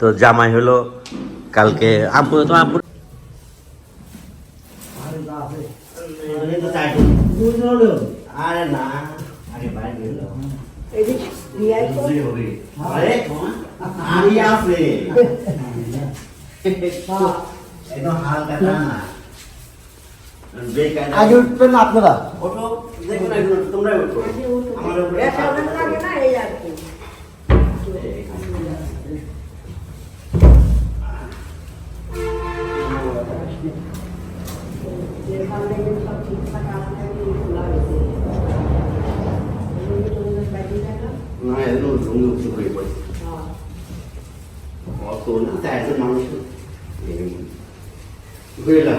তো জামাই হলো কালকে আব্বু তো আব্বু আরে না আরে বাইরে গেল আরে আমি আছে। এটা হালকা না। আগে উঠবেন আপনারা? ওঠো দেখো তোমরা ওঠো আমার উপরে অত না তাই একজন মানুষ বুঝলা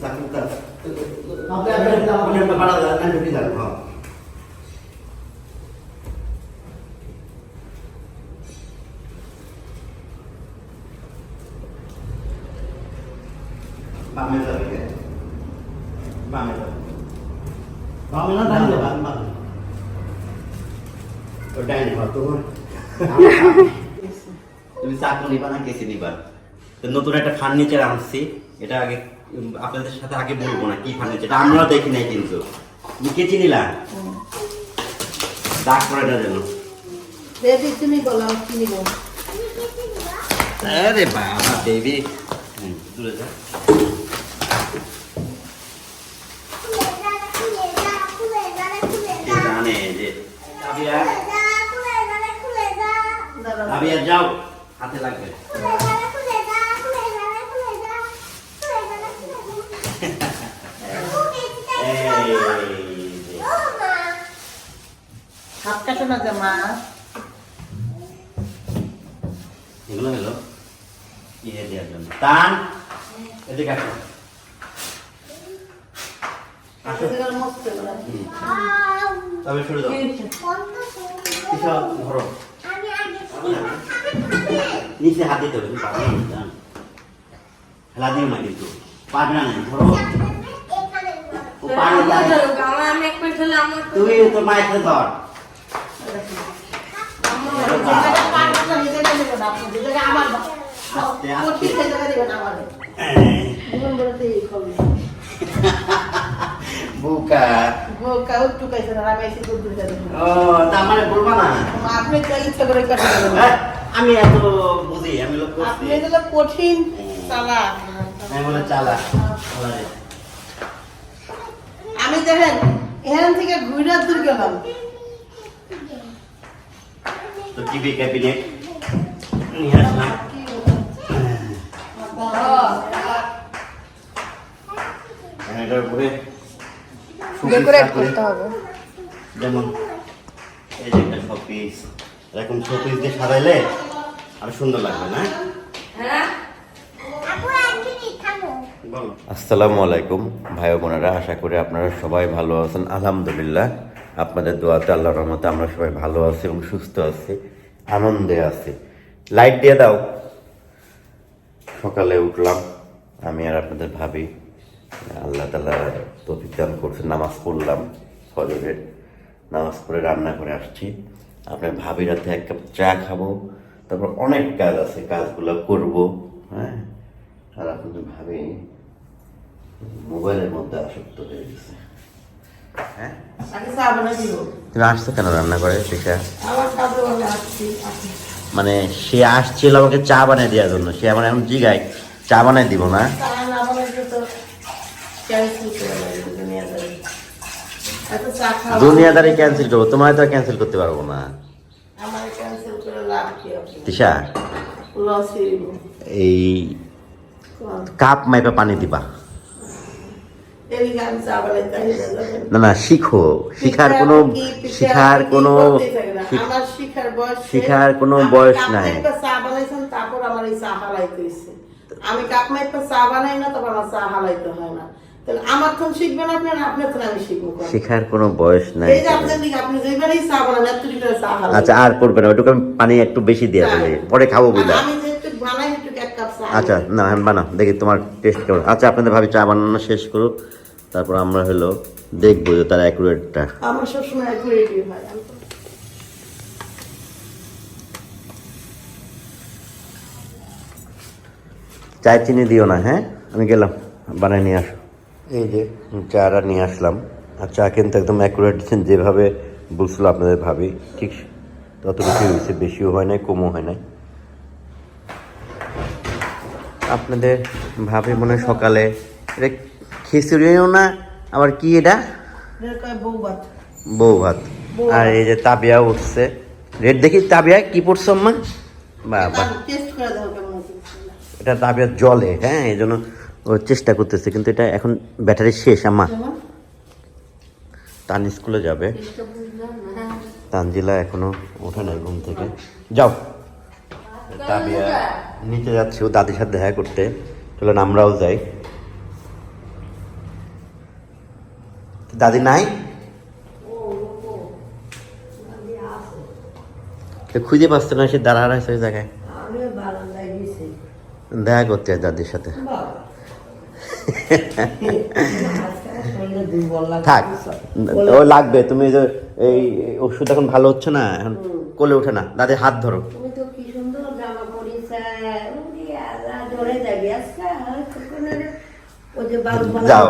চাকুটা আপনি আপনার দাম আপনি বাড়া দেন ঢুকে যান হ্যাঁ বামে যাবে বামে যাবে বামে না ডাইনে যাবেন? বামে বামে তো ডাইনে হ্যাঁ তোমার তুমি চাকু নিবা না কেসি নিবা? তো নতুন একটা ফার্নিচার আনছি। এটা আগে আপনাদের সাথে আগে বলব না কি ফার্নিচার এটা আমরাও দেখি নাই কিন্তু। তুমি কেচি নিলা? দাগ করে না যেন বেবি তুমি বলো কি নিব? আরে বাবা বেবি। দূরে যা। জানে যে আবিয়া যাও হাতে লাগবে। হাত কাটে না জামা এগুলো হলো ইয়ে দেওয়ার জন্য। টান এদিকে আসো। তবে দাও কিছু ধরো। নিচে হাত দিতে হবে তুমি পারবে না জান? খেলা দিও না কিন্তু পারবে না না, ধরো তুই মায়ের সাথে ধর আস্তে আস্তে। বুকা। আমি হ্যাঁ, এত বুঝি আমি কঠিন চালা চালা আমি দেখেন এখান থেকে ঘুরে দূর গেলাম। তো টিভি ক্যাবিনেট নিয়ে আসলাম। এটার উপরে ডেকোরেট করতে হবে। যেমন এই যে একটা শপিস এরকম শপিস দিয়ে সাজাইলে আরও সুন্দর লাগবে না? আসসালামু আলাইকুম ভাই বোনেরা আশা করি আপনারা সবাই ভালো আছেন। আলহামদুলিল্লাহ আপনাদের দোয়াতে আল্লাহর রহমতে আমরা সবাই ভালো আছি এবং সুস্থ আছি আনন্দে আছি। লাইট দিয়ে দাও। সকালে উঠলাম আমি আর আপনাদের ভাবি। আল্লাহ তালা তফিক দান করছে নামাজ পড়লাম ফজরের নামাজ পড়ে রান্না করে আসছি। আপনার ভাবির হাতে এক কাপ চা খাব তারপর অনেক কাজ আছে কাজগুলো করব হ্যাঁ? আর আপনাদের ভাবি মোবাইলের মধ্যে আসক্ত হয়ে গেছে। হ্যাঁ? তুমি আসছো কেন রান্না করে? আসছি। মানে সে আসছিল আমাকে চা বানিয়ে দেওয়ার জন্য। সে আমার এখন জিগায় চা বানিয়ে দিব না চা না বানাইলে তো ক্যান্সেল করে লাগবে দুনিয়াদারি। ক্যান্সেল করব তোমার তো ক্যান্সেল করতে পারব না। তিশা এই কাপ মাইপে পানি দিবা। না, না শিখো। শিখার কোনো শিখার কোনো শিখার কোনো বয়স নাই। আমি কাপ মাইপা চা বানাই না তখন আমার চা হালাইতে হয় না। তাহলে আমার শিখবেন আপনার? আমি শিখব শেখার কোনো বয়স নাই এই যে আপনার আপনি চা বানান এত চা খাবেন। আচ্ছা আর করবে না ওটুকু আমি পানি একটু বেশি দিয়ে দেবো। পরে খাব বলে আমি বানাই একটু এক কাপ চা আচ্ছা না আমি বানাও দেখি তোমার টেস্ট কেমন। আচ্ছা আপনাদের ভাবি চা বানানো শেষ করুক তারপর আমরা হলো দেখব যে তার অ্যাকুরেটটা আমার সবসময় অ্যাকুরেটই হয়। চায় চিনি দিও না হ্যাঁ? আমি গেলাম বানিয়ে নিয়ে আসো। এই যে চারা নিয়ে আসলাম। আর চা কিন্তু একদম অ্যাকুরেট দিচ্ছেন যেভাবে বলছিল আপনাদের ভাবি ঠিক ততটুকু হয়েছে বেশিও হয় নাই কমও হয় নাই। আপনাদের ভাবি মনে সকালে এটা খিচুড়িও না আবার কি এটা? বউ ভাত। আর এই যে তাবিয়া উঠছে। রেট দেখি তাবিয়া কি পড়ছে আম্মা? বাবা। এটা তাবিয়া জলে হ্যাঁ এই জন্য ও চেষ্টা করতেছে কিন্তু এটা এখন ব্যাটারি শেষ কেমন? তান স্কুলে যাবে। তানজিলা এখনও ওঠে নাই ঘুম থেকে। যাও। তাবিয়া নিচে যাচ্ছি ও দাদির সাথে দেখা করতে। চলেন আমরাও যাই। দাদি নাই? খুঁজে পাচ্ছে না সে দাঁড়া ওই জায়গায়। দেখা করতে দাদির সাথে। থাক ও লাগবে তুমি যে এই ওষুধ এখন ভালো হচ্ছে না এখন কোলে ওঠে না দাদি হাত ধরো। যাও।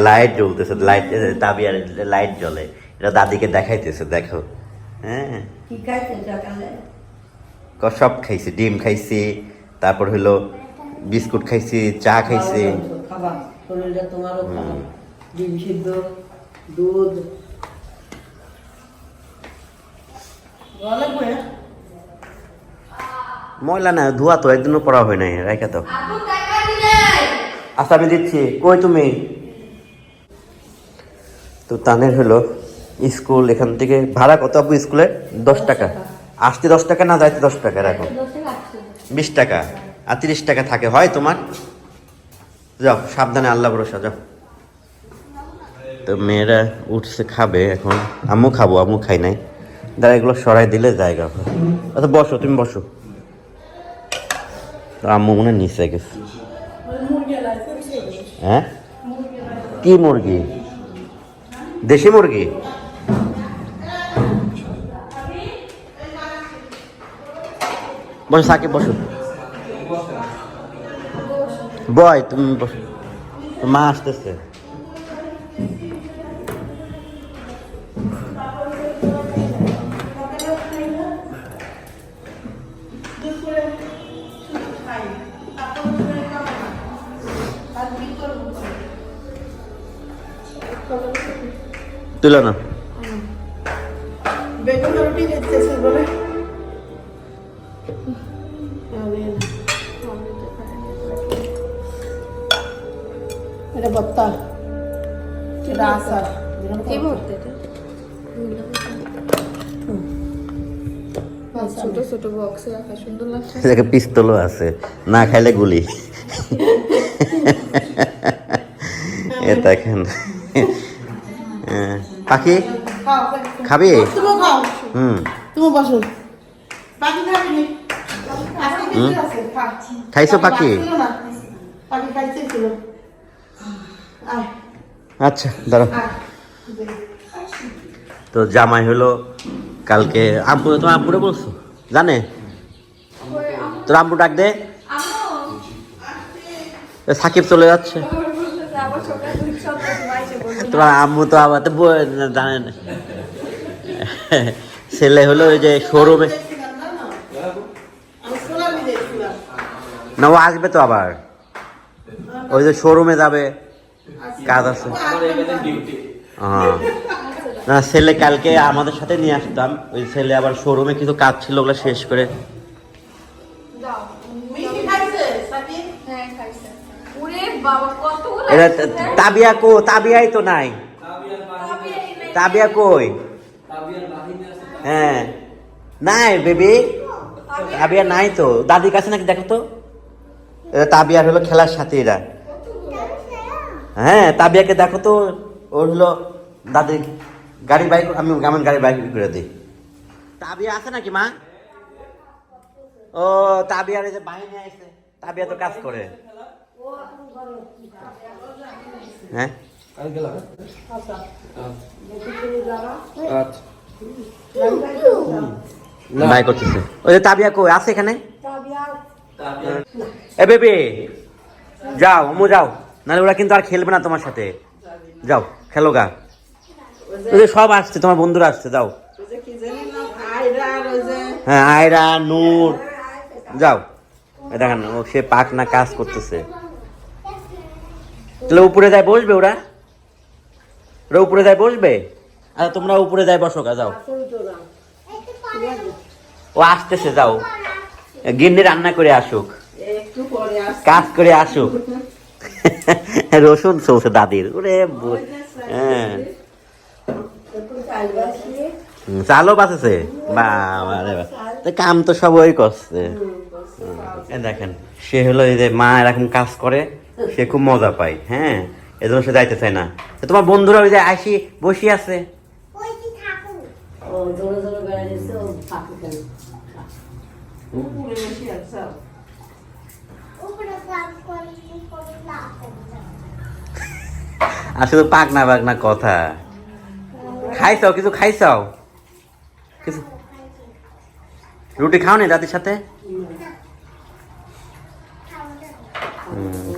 লাইট জ্বলতেছে লাইট দাবি আর লাইট জ্বলে এটা দাদিকে দেখাইতেছে দেখো। হ্যাঁ। কি খাইছে সকালে? ক- সব খাইছি ডিম খাইছি তারপর হলো বিস্কুট খাইছি চা খাইছি। খাবার শরীরটা তোমারও খাবার ডিম সিদ্ধ দুধ। ময়লা না ধোয়া তো একদিনও পড়া হয় নাই রাইখা তো। আপু টাকা দিলে আচ্ছা আমি দিচ্ছি কই তুমি? তো তানের হলো স্কুল এখান থেকে ভাড়া কত আপু স্কুলে? দশ টাকা। আসতে দশ টাকা না যাইতে দশ টাকা রাখো। বিশ টাকা। আর তিরিশ টাকা থাকে। হয় তোমার? যাও, সাবধানে আল্লাহ ভরসা, যাও। তো মেয়েরা উঠছে, খাবে এখন। আম্মু খাব, আম্মু খাই নাই। দাঁড়া, এগুলো সরাই দিলে জায়গা আচ্ছা বসো, তুমি বসো। তো আম্মু মনে নিচে গেছে। হ্যাঁ? কি মুরগি? দেশি মুরগি? বসো, সাকিব, বসো। বয় তুমি বসো মা আসতেছে তুলো না ছোট ছোট বক্সে রাখা সুন্দর লাগছে। পিস্তলও আছে। না খাইলে গুলি। এ দেখেন। হ্যাঁ, পাখি? খাবি? হুম। তুমি বসো। খাইছো পাখি? আচ্ছা দাঁড়া তো জামাই হলো কালকে আব্বু তোমার আব্বুরে বলছো? জানে? তোর আব্বু ডাক দে। সাকিব চলে যাচ্ছে। তোমার আম্মু তো আবার তো জানে না। ছেলে হলো ওই যে শোরুমে। না ও আসবে তো আবার। ওই যে শোরুমে যাবে। কাজ আছে। হ্যাঁ। না ছেলে কালকে আমাদের সাথে নিয়ে আসতাম। ওই ছেলে আবার শোরুমে কিছু কাজ ছিল ওগুলো শেষ করে। হ্যাঁ খাইছে। ওরে বাবা কতগুলো এটা আছে রে? তাবিয়া কো তাবিয়াই তো নাই। তাবিয়া কই? হ্যাঁ। নাই বেবি। তাবিয়া নাই তো। দাদির কাছে নাকি দেখো তো। এটা তাবিয়ার হলো খেলার সাথে এরা। হ্যাঁ তাবিয়াকে দেখো তো। ওর হলো দাদি। গাড়ি বাইক আমি আমার গাড়ি বাইক করে দিই। তাবিয়া আছে নাকি মা? ও তাবিয়ার এই যে বাহিনী আছে তাবিয়া তো কাজ করে। হ্যাঁ? বাই করতেছে। ওই যে তাবিয়া কই আছে এখানে? তাবিয়া। এ বেবি যাও আমু যাও। নাহলে ওরা কিন্তু আর খেলবে না তোমার সাথে। যাও খেলো গা। সব আসছে তোমার বন্ধুরা আসছে যাও। আর হ্যাঁ আয়রা নূর। যাও। দেখেন ও সে পাক না কাজ করতেছে। তাহলে উপরে যায় বসবে ওরা? ওরা উপরে যায় বসবে? আচ্ছা তোমরা উপরে যায় বসো গা যাও। ও আসতেছে যাও। গিন্নি রান্না করে আসুক। কাজ করে আসুক। রসুন চলছে দাদির। ওরে হ্যাঁ। চালও বাঁচেছে বাবা। তো কাম তো সব ওই করছে দেখেন সে হলো এই যে মা এরকম কাজ করে সে খুব মজা পায় হ্যাঁ? এজন্য সে যাইতে চায় না। তোমার বন্ধুরা ওই যে আসি বসি আছে? ও জোরে জোরে বেড়াইছে ও ফাঁকি কেন? উপরে বসে আছে। আসলে পাকনা পাকনা কথা। খাইছাও, কিছু খাইছাও? কিছু রুটি খাও নি দাদির সাথে?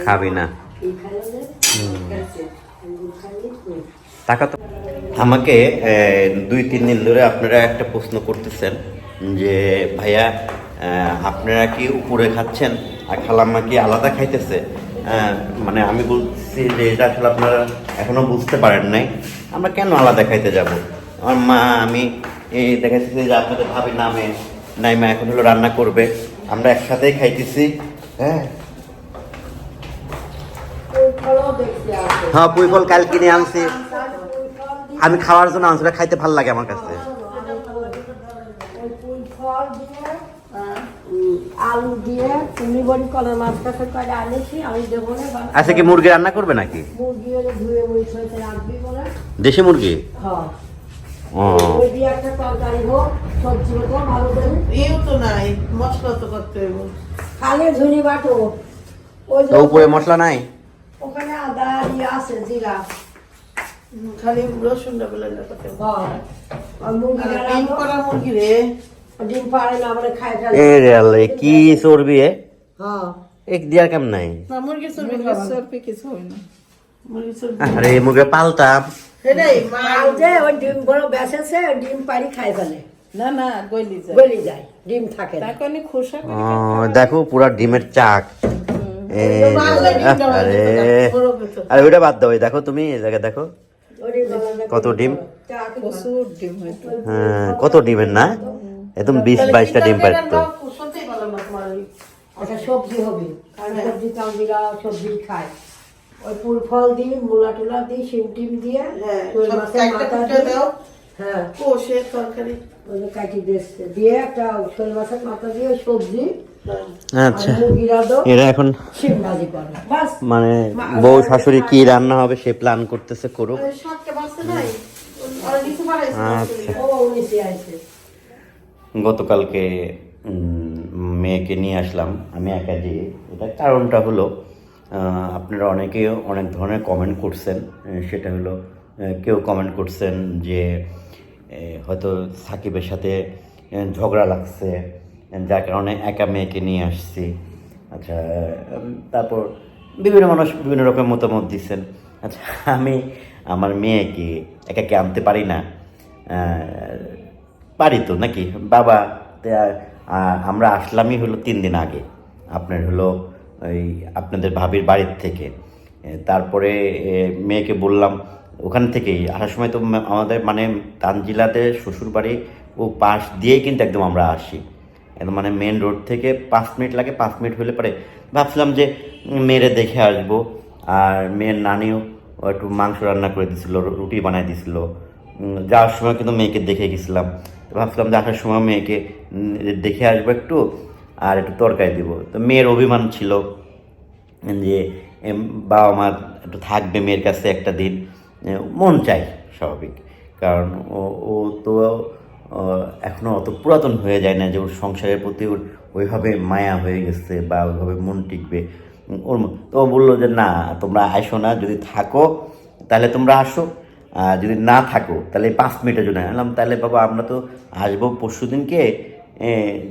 খাবি না। টাকা তো আমাকে দুই, তিন দিন ধরে আপনারা একটা প্রশ্ন করতেছেন যে, ভাইয়া আপনারা কি উপরে খাচ্ছেন আর খালাম্মা কি আলাদা খাইতেছে? মানে আমি বলছি যে এটা আসলে আপনারা এখনও বুঝতে পারেন নাই। আমরা কেন আলাদা খাইতে যাব? আমার মা, আমি এই দেখা যাচ্ছে যে আপনাদের ভাবি নামে নাই মা এখন হলো রান্না করবে। আমরা একসাথেই খাইতেছি হ্যাঁ। হ্যাঁ পুই ফল কাল কিনে আনছি। আমি খাওয়ার জন্য আনছি খাইতে ভালো লাগে আমার কাছে ওই ফুল ফল দিয়ে উম, আলু দিয়ে তুমি বলি কলার মাছ কাছে করে আনেছি আমি দেবো না আচ্ছা কি মুরগি রান্না করবে নাকি? মুরগি হলে ধুয়ে মুড়ি রাখবি বলে। দেশি মুরগি? হ্যাঁ ও। দিয়ে একটা তরকারি হোক সবজি হোক ভালো করে। এও তো নাই মশলা তো করতে হইব। খালি বাটো। ওই যে উপরে মশলা নাই? ওখানে আদা ইয়ে আছে জিরা। খালি রসুনটা বেলে করতে হইব। আর মুরগি ডিম করা মুরগি রে। ডিম পারে না মানে খাই ফেলে এ রে আল্লাহ, কি চর্বি এ? হ্যাঁ। এক দিয়ার কেম নাই? না মুরগি চর্বি চর্বি কিছু হয় না। আরে মুরগি পালতাম সেটাই মা আর যে ওই ডিম বড় বেসেছে ডিম পারি খাই ফেলে। না না গলি যায়। গলি যায় ডিম থাকে না। তাকে খোসা ও, দেখো পুরা ডিমের চাক। এ, আরে। আরে ওইটা বাদ দাও দেখো তুমি এই জায়গায় দেখো। কত ডিম? প্রচুর ডিম হয়তো হ্যাঁ কত ডিমের না? একদম বিশ বাইশটা ডিম পারতো। একটা সবজি হবে। কারণ সবজি কামবিরা সবজি খায়। ওই ফুল ফল দিই মূলা টুলা দিই শিম টিম দিয়ে হ্যাঁ দিয়ে হ্যাঁ। কষে তরকারি। ওই কাটি দিয়েছে দিয়ে একটা শোল মাছের মাথা দিয়ে সবজি হ্যাঁ। আচ্ছা। এরা এখন মানে বউ শাশুড়ি কি রান্না হবে সে প্ল্যান করতেছে করুক। আচ্ছা। গতকালকে মেয়েকে নিয়ে আসলাম। আমি একা যেয়ে এটা কারণটা হলো আপনারা অনেকে অনেক ধরনের কমেন্ট করছেন। সেটা হলো কেউ কমেন্ট করছেন যে হয়তো সাকিবের সাথে ঝগড়া লাগছে, যার কারণে একা মেয়েকে নিয়ে আসছি। আচ্ছা তারপর বিভিন্ন মানুষ বিভিন্ন রকম মতামত দিচ্ছেন। আচ্ছা আমি আমার মেয়েকে একাকে আনতে পারি না। পারি তো নাকি? বাবা আমরা আসলামই হলো তিন দিন আগে। আপনার হলো ওই আপনাদের ভাবির বাড়ির থেকে। তারপরে মেয়েকে বললাম, ওখান থেকেই আসার সময় তো আমাদের মানে তানজিলাতে শ্বশুর বাড়ি ও পাশ দিয়েই কিন্তু একদম আমরা আসি। একদম মানে মেন রোড থেকে পাঁচ মিনিট লাগে, পাঁচ মিনিট হলে পরে ভাবছিলাম যে মেয়েরে দেখে আসব। আর মেয়ের নানিও একটু মাংস রান্না করে দিছিল, রুটি বানাই দিছিল। যাওয়ার সময় কিন্তু মেয়েকে দেখে গেছিলাম। ভাবছিলাম আসার সময় মেয়েকে দেখে আসব একটু আর একটু তরকারি দিব। তো মেয়ের অভিমান ছিল যে বাবা মা একটু থাকবে মেয়ের কাছে একটা দিন। মন চাই স্বাভাবিক। কারণ ও তো এখনও অত পুরাতন হয়ে যায় না যে ওর সংসারের প্রতি ওর ওইভাবে মায়া হয়ে গেছে বা ওইভাবে মন টিকবে। ওর তো বলল যে, না, তোমরা আসো না, যদি থাকো তাহলে তোমরা আসো। যদি না থাকো, তাহলে পাঁচ মিনিটের জন্য। আনলাম তাহলে বাবা, আমরা তো আসব পরশু দিনকে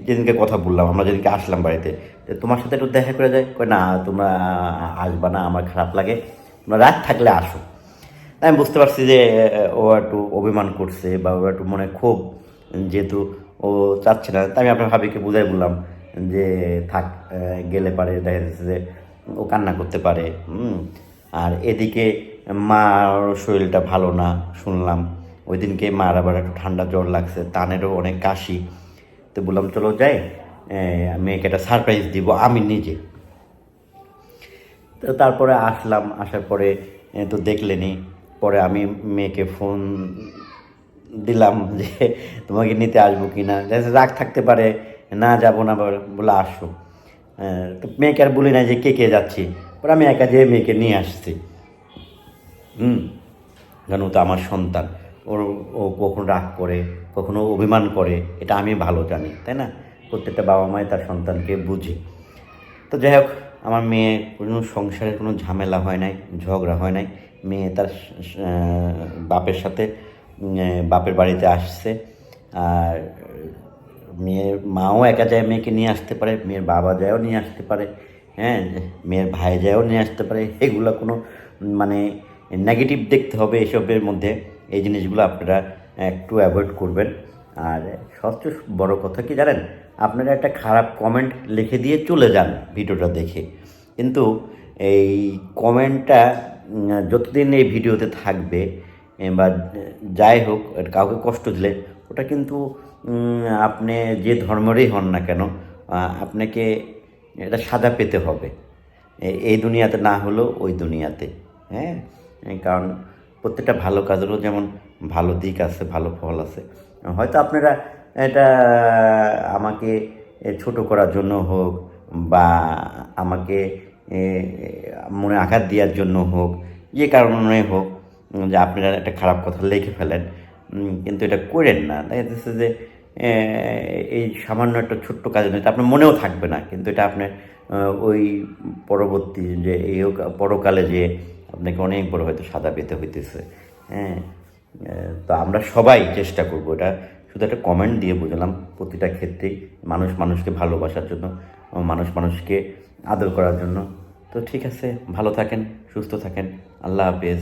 যেদিনকে কথা বললাম, আমরা যেদিনকে আসলাম বাড়িতে। তোমার সাথে একটু দেখা করে যায় কই না, তোমরা আসবা না, আমার খারাপ লাগে। তোমরা রাত থাকলে আসো। আমি বুঝতে পারছি যে, ও একটু অভিমান করছে বা ও একটু মনে ক্ষোভ, যেহেতু ও চাচ্ছে না। তাই আমি আপনার ভাবিকে বুঝাই বললাম যে, থাক গেলে পারে, দেখা যাচ্ছে যে ও কান্না করতে পারে। আর এদিকে মার শরীরটা ভালো না, শুনলাম। ওই দিনকে মার আবার একটু ঠান্ডা জ্বর লাগছে, তানেরও অনেক কাশি। তো বললাম, চলো যাই মেয়েকে একটা সারপ্রাইজ দিব, আমি নিজে। তো তারপরে আসলাম, আসার পরে তো দেখলেনি। পরে আমি মেয়েকে ফোন দিলাম যে, তোমাকে নিতে আসব কি না রাগ থাকতে পারে, না যাব না বলে- আসো। তো মেয়েকে আর বলি না যে, কে কে যাচ্ছি? পরে আমি একা যেয়ে মেয়েকে নিয়ে আসছি। হুম ও তো আমার সন্তান। ওর, ও কখন রাগ করে, কখনো অভিমান করে, এটা আমি ভালো জানি, তাই না? প্রত্যেকটা বাবা মাই তার সন্তানকে বুঝে। তো যাই হোক, আমার মেয়ে কোনো সংসারে কোনো ঝামেলা হয় নাই, ঝগড়া হয় নাই। মেয়ে তার বাপের সাথে বাপের বাড়িতে আসছে। আর মেয়ের মাও একা যায় মেয়েকে নিয়ে আসতে পারে, মেয়ের বাবা যায়ও নিয়ে আসতে পারে হ্যাঁ? মেয়ের ভাই যায়ও নিয়ে আসতে পারে, এগুলো কোনো মানে নেগেটিভ দেখতে হবে এসবের মধ্যে। এই জিনিসগুলো আপনারা একটু অ্যাভয়েড করবেন। আর সবচেয়ে বড় কথা কি জানেন? আপনারা একটা খারাপ কমেন্ট লিখে দিয়ে চলে যান ভিডিওটা দেখে। কিন্তু এই কমেন্টটা যতদিন এই ভিডিওতে থাকবে, বা যাই হোক, কাউকে কষ্ট দিলে, ওটা কিন্তু আপনি যে ধর্মেরই হন না কেন আপনাকে এটা সাজা পেতে হবে। এই দুনিয়াতে না হলেও ওই দুনিয়াতে হ্যাঁ? কারণ প্রত্যেকটা ভালো কাজেরও যেমন ভালো দিক আছে, ভালো ফল আছে। হয়তো আপনারা এটা, আমাকে ছোট করার জন্য হোক বা আমাকে মনে আঘাত দেওয়ার জন্য হোক, যে কারণে হোক, যে আপনারা একটা খারাপ কথা লিখে ফেলেন কিন্তু এটা করেন না। দেখা যাচ্ছে যে এই সামান্য একটা ছোট্ট কাজ এটা আপনার মনেও থাকবে না, কিন্তু এটা আপনার ওই পরবর্তী যে, এই পরকালে যে আপনাকে অনেক বড় হয়তো সাদা পেতে হইতেছে। হ্যাঁ তো আমরা সবাই চেষ্টা করব এটা। শুধু একটা কমেন্ট দিয়ে বুঝলাম প্রতিটা ক্ষেত্রেই মানুষ মানুষকে ভালোবাসার জন্য, মানুষ মানুষকে আদর করার জন্য। তো ঠিক আছে, ভালো থাকেন, সুস্থ থাকেন। আল্লাহ হাফেজ।